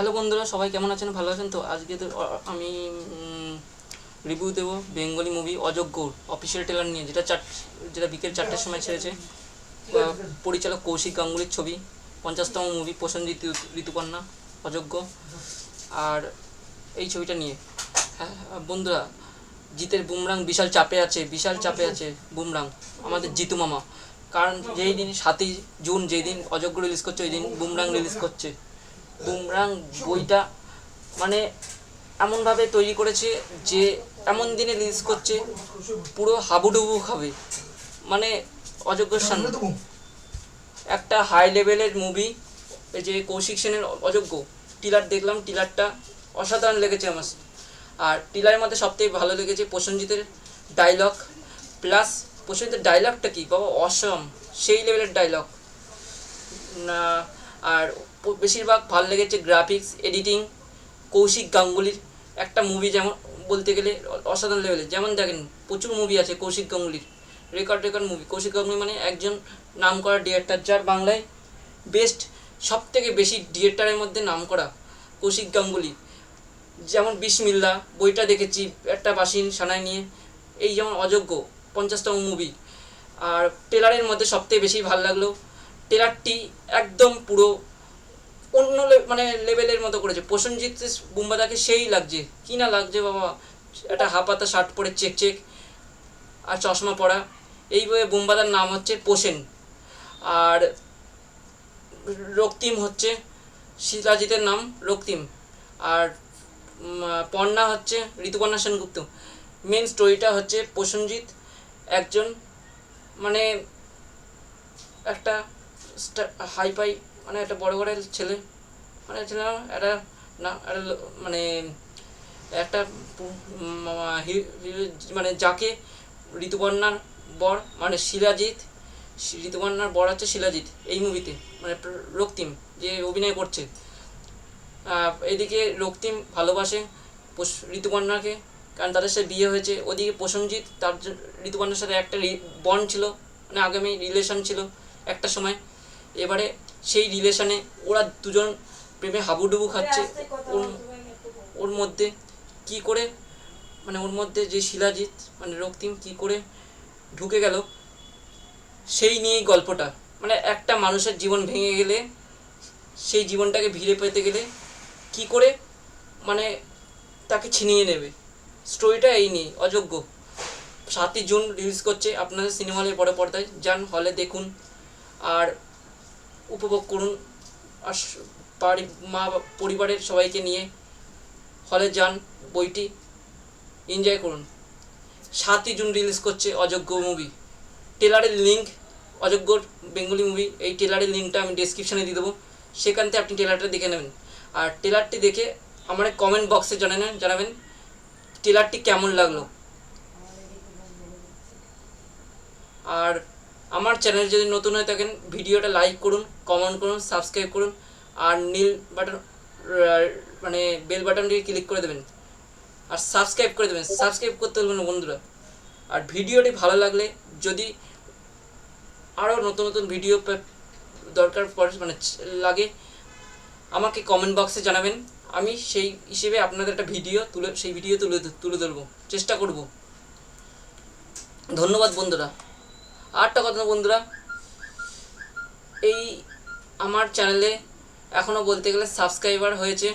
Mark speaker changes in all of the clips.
Speaker 1: Hello বন্ধুরা সবাই কেমন আছেন? ভালো আছেন তো? আজকে তো আমি রিভিউ দেবো Bengali movie Ajogyo official trailer নিয়ে যেটা চার যেটা বিকেল চারটের সময় ছেড়েছে। পরিচালক কৌশিক গাঙ্গুলির ছবি পঞ্চাশতম মুভি প্রসেনজিৎ ঋতু- ঋতুপর্ণা অযোগ্য। আর এই ছবিটা নিয়ে হ্যাঁ, বন্ধুরা জিতের বুমরাং বিশাল চাপে আছে বিশাল চাপে আছে বুমরাং আমাদের জিতু মামা। কারণ যেই দিন সাতই জুন যেই দিন অযোগ্য রিলিজ করছে ওই দিন বুমরাং রিলিজ করছে। বুমরাং বইটা মানে এমনভাবে তৈরি করেছে যে এমন দিনে রিলিজ করছে, পুরো হাবুডুবু খাবে। মানে অযোগ্য সামনে একটা হাই লেভেলের মুভি যে কৌশিক সেনের অযোগ্য। টিলার দেখলাম, টিলারটা অসাধারণ লেগেছে আমার। আর টিলারের মধ্যে সবথেকে ভালো লেগেছে প্রসেনজিতের ডায়লগ প্লাস প্রসেনজিতের ডায়লগটা কি? বাবা, অসম। সেই লেভেলের ডায়লগ না, আর বেশিরভাগ ভালো লেগেছে গ্রাফিক্স এডিটিং কৌশিক গাঙ্গুলির একটা মুভি যেমন বলতে গেলে অসাধারণ লেভেলের যেমন দেখেন, প্রচুর মুভি আছে Kaushik গাঙ্গুলির। Record record movie Kaushik Ganguly মানে একজন নাম করা ডিরেক্টর যার বাংলায় বেস্ট সব থেকে বেশি ডিরেক্টরের মধ্যে নাম করা কৌশিক গাঙ্গুলি। যেমন বিসমিল্লা, বইটা দেখেছি একটা বাসিন সানায় নিয়ে। এই যেমন অযোগ্য, পঞ্চাশতম মুভি আর টেলারের মধ্যে সবথেকে বেশি ভালো লাগল। টেলারটি একদম পুরো অন্য মানে লেভেলের মতো করেছে। প্রসেনজিৎ বুম্বাদাকে সেই লাগছে। কি না লাগছে বাবা? একটা হাফাতা শার্ট পরে চেক চেক আর চশমা পরা। এই বইয়ে বুম্বাদার নাম হচ্ছে পোষেন। আর রক্তিম হচ্ছে শিলাজিতের নাম রক্তিম। আর পর্ণা হচ্ছে ঋতুপর্ণা সেনগুপ্ত। মেন স্টোরিটা হচ্ছে প্রসেনজিৎ একজন মানে একটা হাইফাই মানে একটা বড় ঘরের ছেলে। মানে ছেলে একটা না মানে একটা মানে যাকে ঋতুপর্ণার বর মানে শিলাজিৎ ঋতুপর্ণার বর হচ্ছে শিলাজিৎ এই মুভিতে মানে রক্তিম, যে অভিনয় করছে। এদিকে রক্তিম ভালোবাসে ঋতুপর্ণাকে, কারণ তাদের সাথে বিয়ে হয়েছে। ওদিকে প্রসেনজিৎ তার ঋতুপর্ণার সাথে একটা বন্ড ছিল মানে আগামী রিলেশন ছিল একটা সময়। এবারে সেই রিলেশনে ওরা দুজন প্রেমে হাবুডুবু খাচ্ছে। ওর ওর মধ্যে কি করে মানে ওর মধ্যে যে শিলাজিৎ মানে রক্তিম কি করে ঢুকে গেল সেই নিয়েই গল্পটা। মানে একটা মানুষের জীবন ভেঙে গেলে সেই জীবনটাকে ভিড়ে পেতে গেলে কি করে মানে তাকে ছিনিয়ে নেবে। স্টোরিটা এই নিয়ে অযোগ্য। সাতই জুন রিলিজ করছে আপনাদের সিনেমা হলের বড় পর্দায়। যান হলে দেখুন। আর উপভোগ করুন। আর বাড়ি, মা, পরিবারের সবাইকে নিয়ে হলে যান বইটি। এনজয় করুন। সাতই জুন রিলিজ করছে অযোগ্য মুভি টেলারের লিঙ্ক অযোগ্য বেঙ্গলি মুভি এই টেলারের লিঙ্কটা আমি ডেসক্রিপশানে দিয়ে দেবো। সেখান থেকে আপনি টেলারটা দেখে নেবেন। আর টেলারটি দেখে আমার কমেন্ট বক্সে জানাবেন জানাবেন টেলারটি কেমন লাগল। আর আমার চ্যানেল যদি নতুন হয়ে থাকেন, ভিডিওটা লাইক করুন কমেন্ট করুন সাবস্ক্রাইব করুন, আর নীল বাটন মানে বেল বাটনটি ক্লিক করে দেবেন। আর সাবস্ক্রাইব করে দেবেন। সাবস্ক্রাইব করতে বলবেন বন্ধুরা। আর ভিডিওটি ভালো লাগলে যদি আরও নতুন নতুন ভিডিও দরকার পড়ে মানে লাগে, আমাকে কমেন্ট বক্সে জানাবেন। আমি সেই হিসেবে আপনাদের একটা ভিডিও তুলে সেই ভিডিও তুলে তুলে ধরবো। চেষ্টা করব। ধন্যবাদ বন্ধুরা। আর একটা কথা বন্ধুরা। এই আমার চ্যানেলে এখনও বলতে গেলে সাবস্ক্রাইবার হয়েছে।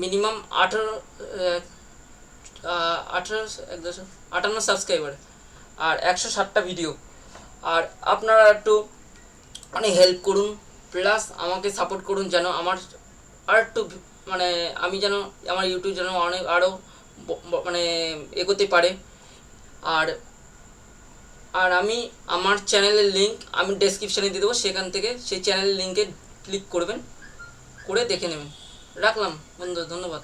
Speaker 1: মিনিমাম আঠারো আঠারো আটান্ন সাবস্ক্রাইবার আর একশো ষাটটা ভিডিও আর আপনারা একটু মানে হেল্প করুন প্লাস আমাকে সাপোর্ট করুন যেন আমার আর একটু মানে আমি যেন আমার ইউটিউব যেন অনেক আরও মানে এগোতে পারে। আর আর আমি আমার চ্যানেলের লিঙ্ক আমি ডেসক্রিপশানে দিয়ে দেবো, সেখান থেকে সেই চ্যানেলের লিঙ্কে ক্লিক করবেন, করে দেখে নেবেন। রাখলাম বন্ধু, ধন্যবাদ।